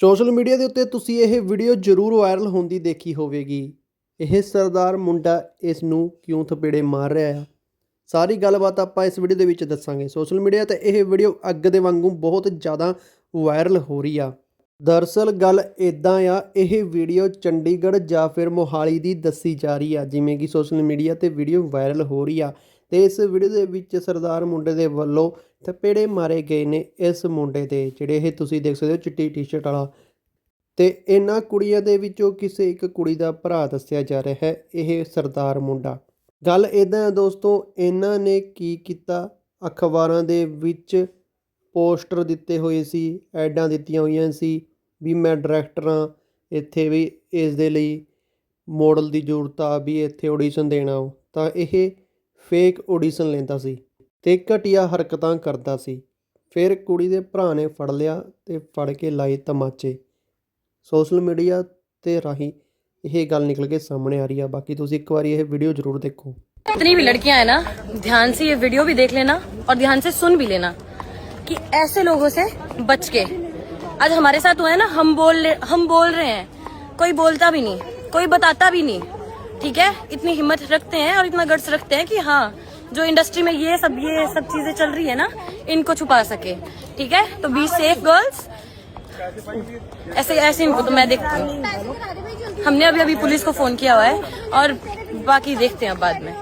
Social media ਦੇ ਉੱਤੇ ਤੁਸੀਂ ਇਹ ਵੀਡੀਓ ਜ਼ਰੂਰ ਵਾਇਰਲ ਹੁੰਦੀ ਦੇਖੀ ਹੋਵੇਗੀ। ਇਹ ਸਰਦਾਰ ਮੁੰਡਾ ਇਸ ਨੂੰ ਕਿਉਂ ਥਪੇੜੇ ਮਾਰ ਰਿਹਾ ਆ? ਸਾਰੀ ਗੱਲਬਾਤ ਆਪਾਂ ਇਸ ਵੀਡੀਓ ਦੇ ਵਿੱਚ ਦੱਸਾਂਗੇ। ਸੋਸ਼ਲ ਮੀਡੀਆ ਤੇ ਇਹ ਵੀਡੀਓ ਅੱਗ ਦੇ ਵਾਂਗੂ ਬਹੁਤ ਜ਼ਿਆਦਾ ਵਾਇਰਲ ਹੋ ਰਹੀ ਆ। ਦਰਅਸਲ ਗੱਲ ਇਦਾਂ ਆ, ਇਹ ਵੀਡੀਓ ਚੰਡੀਗੜ੍ਹ ਜਾਂ ਫਿਰ ਮੋਹਾਲੀ ਦੀ ਦੱਸੀ ਜਾ ਰਹੀ ਆ, ਜਿਵੇਂ ਕਿ ਸੋਸ਼ਲ ਮੀਡੀਆ ਤੇ ਵੀਡੀਓ ਵਾਇਰਲ ਹੋ ਰਹੀ ਆ। ਤੇ ਇਸ ਵੀਡੀਓ ਦੇ ਵਿੱਚ ਸਰਦਾਰ ਮੁੰਡੇ ਦੇ ਵੱਲੋਂ ਥਪੇੜੇ ਮਾਰੇ ਗਏ ਨੇ ਇਸ ਮੁੰਡੇ ਤੇ ਜਿਹੜੇ ਇਹ ਤੁਸੀਂ ਦੇਖ ਸਕਦੇ ਹੋ ਚਿੱਟੀ ਟੀ-ਸ਼ਰਟ ਵਾਲਾ। ਤੇ ਇਹਨਾਂ ਕੁੜੀਆਂ ਦੇ ਵਿੱਚੋਂ ਕਿਸੇ ਇੱਕ ਕੁੜੀ ਦਾ ਭਰਾ ਦੱਸਿਆ ਜਾ ਰਿਹਾ ਹੈ, ਇਹ ਸਰਦਾਰ ਮੁੰਡਾ। ਗੱਲ ਇਦਾਂ ਹੈ ਦੋਸਤੋ, ਇਹਨਾਂ ਨੇ ਕੀ ਕੀਤਾ? ਅਖਬਾਰਾਂ ਦੇ ਵਿੱਚ ਪੋਸਟਰ ਦਿੱਤੇ ਹੋਏ ਸੀ, ਐਡਾਂ ਦਿੱਤੀਆਂ ਹੋਈਆਂ ਸੀ ਵੀ ਮੈਂ ਡਾਇਰੈਕਟਰ ਹਾਂ, ਇੱਥੇ ਵੀ ਇਸ ਦੇ ਲਈ ਮਾਡਲ ਦੀ ਜ਼ਰੂਰਤ ਆ ਵੀ ਇੱਥੇ ਆਡੀਸ਼ਨ ਦੇਣਾ ਤਾਂ ਇਹ ਫੇਕ ਆਡੀਸ਼ਨ ਲੈਂਦਾ ਸੀ ਤੇ ਘਟੀਆ ਹਰਕਤਾਂ ਕਰਦਾ ਸੀ ਫਿਰ ਕੁੜੀ ਦੇ ਭਰਾ ਨੇ ਫੜ ਲਿਆ ਤੇ ਫੜ ਕੇ ਲਾਏ ਤਮਾਚੇ ਸੋਸ਼ਲ ਮੀਡੀਆ ਤੇ ਰਾਹੀਂ ਇਹ ਗੱਲ ਨਿਕਲ ਕੇ ਸਾਹਮਣੇ ਆ ਰਹੀ ਆ ਬਾਕੀ ਤੁਸੀਂ ਇੱਕ ਵਾਰੀ ਇਹ ਵੀਡੀਓ ਜ਼ਰੂਰ ਦੇਖੋ जितनी भी लड़कियां हैं ना ध्यान से ये वीडियो भी देख लेना और ध्यान से सुन भी लेना कि ऐसे लोगों से बच के आज हमारे साथ हुआ है ना हम बोल ले- हम बोल रहे हैं कोई बोलता भी नहीं कोई बताता भी नहीं ठीक है? इतनी हिम्मत रखते हैं और इतना गट्स रखते हैं कि हाँ जो इंडस्ट्री में ये सब ये सब चीज़ें चल रही है ना, इनको छुपा सके। ठीक है? तो बी सेफ़ गर्ल्स ऐसे ऐसे इनको तो मैं देखती हूँ। हमने अभी अभी पुलिस को फ़ोन किया हुआ है और बाकी देखते हैं बाद में।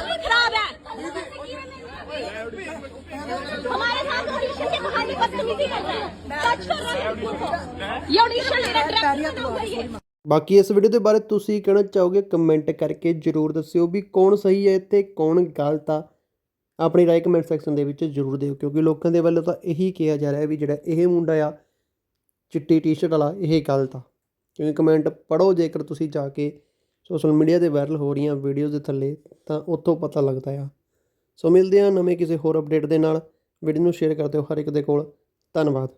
से खराब है? के बहाने बदतमीजी कर रहे हैं सच कर रहे हैं बिल्कुल को। ये ऑडिशन का डायरेक्टर हो गई है ਬਾਕੀ ਇਸ ਵੀਡੀਓ ਦੇ ਬਾਰੇ ਤੁਸੀਂ ਕਹਿਣਾ ਚਾਹੋਗੇ ਕਮੈਂਟ ਕਰਕੇ ਜਰੂਰ ਦੱਸਿਓ ਵੀ ਕੌਣ ਸਹੀ ਹੈ ਤੇ ਕੌਣ ਗਲਤ ਆ ਆਪਣੀ ਰਾਏ ਕਮੈਂਟ ਸੈਕਸ਼ਨ ਦੇ ਵਿੱਚ ਜਰੂਰ ਦਿਓ ਕਿਉਂਕਿ ਲੋਕਾਂ ਦੇ ਵੱਲੋਂ ਤਾਂ ਇਹੀ ਕਿਹਾ ਜਾ ਰਿਹਾ ਵੀ ਜਿਹੜਾ ਇਹ ਮੁੰਡਾ ਆ ਚਿੱਟੀ ਟੀ-ਸ਼ਰਟ ਵਾਲਾ ਇਹ ਗਲਤ ਆ ਕਿਉਂਕਿ ਕਮੈਂਟ ਪੜੋ ਜੇਕਰ ਤੁਸੀਂ ਜਾ ਕੇ ਸੋਸ਼ਲ ਮੀਡੀਆ ਤੇ ਵਾਇਰਲ ਹੋ ਰਹੀਆਂ ਵੀਡੀਓਜ਼ ਦੇ ਥੱਲੇ ਤਾਂ ਉੱਥੋਂ ਪਤਾ ਲੱਗਦਾ ਆ ਸੋ ਮਿਲਦੇ ਹਾਂ ਨਵੇਂ ਕਿਸੇ ਹੋਰ ਅਪਡੇਟ ਦੇ ਨਾਲ ਵੀਡੀਓ ਨੂੰ ਸ਼ੇਅਰ ਕਰ ਦਿਓ ਹਰ ਇੱਕ ਦੇ ਕੋਲ। ਧੰਨਵਾਦ।